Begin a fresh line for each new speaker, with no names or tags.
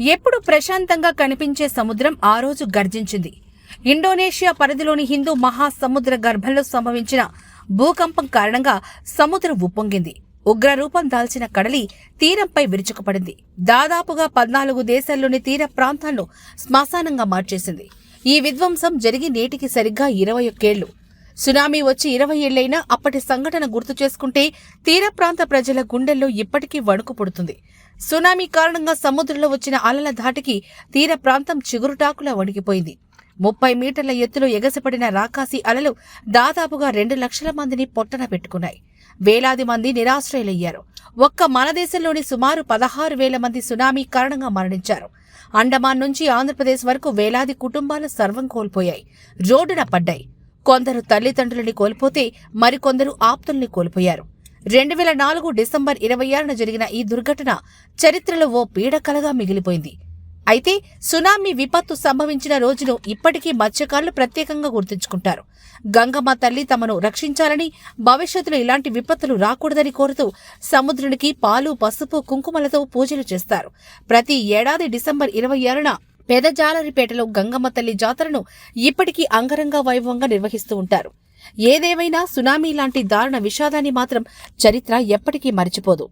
ఎప్పుడు ప్రశాంతంగా కనిపించే సముద్రం ఆ రోజు గర్జించింది. ఇండోనేషియా పరిధిలోని హిందూ మహాసముద్ర గర్భంలో సంభవించిన భూకంపం కారణంగా సముద్రం ఉప్పొంగింది. ఉగ్రరూపం దాల్చిన కడలి తీరంపై విరుచుకుపడింది. దాదాపుగా పద్నాలుగు దేశాల్లోని తీర ప్రాంతాలను శ్మశానంగా మార్చేసింది. ఈ విధ్వంసం జరిగి నేటికి సరిగ్గా ఇరవై ఒక్కేళ్ళు సునామీ వచ్చి ఇరవై ఏళ్ళైనా అప్పటి సంఘటన గుర్తు చేసుకుంటే తీర ప్రాంత ప్రజల గుండెల్లో ఇప్పటికీ వణుకు పుడుతుంది. సునామీ కారణంగా సముద్రంలో వచ్చిన అలల ధాటికి తీర ప్రాంతం చిగురుటాకులా వణికిపోయింది. ముప్పై మీటర్ల ఎత్తులో ఎగసిపడిన రాకాసి అలలు దాదాపుగా రెండు లక్షల మందిని పొట్టన పెట్టుకున్నాయి. వేలాది మంది నిరాశ్రయులయ్యారు. ఒక్క మన దేశంలోని సుమారు పదహారు వేల మంది సునామీ కారణంగా మరణించారు. అండమాన్ నుంచి ఆంధ్రప్రదేశ్ వరకు వేలాది కుటుంబాలు సర్వం కోల్పోయాయి. రోడ్డున పడ్డాయి. కొందరు తల్లిదండ్రులని కోల్పోతే మరికొందరు ఆప్తుల్ని కోల్పోయారు. రెండు వేల నాలుగు డిసెంబర్ ఇరవై ఆరున జరిగిన ఈ దుర్ఘటన చరిత్రలో ఓ పీడకలగా మిగిలిపోయింది. అయితే సునామీ విపత్తు సంభవించిన రోజును ఇప్పటికీ మత్స్యకారులు ప్రత్యేకంగా గుర్తుంచుకుంటారు. గంగమ్మ తల్లి తమను రక్షించాలని భవిష్యత్తులో ఇలాంటి విపత్తులు రాకూడదని కోరుతూ సముద్రునికి పాలు పసుపు కుంకుమలతో పూజలు చేస్తారు. ప్రతి ఏడాది డిసెంబర్ ఇరవై ఆరున పెదజాలరిపేటలో గంగమ్మ తల్లి జాతరను ఇప్పటికీ అంగరంగ వైభవంగా నిర్వహిస్తూ ఉంటారు. ఏదేమైనా సునామీ లాంటి దారుణ విషాదాన్ని మాత్రం చరిత్ర ఎప్పటికీ మరిచిపోదు.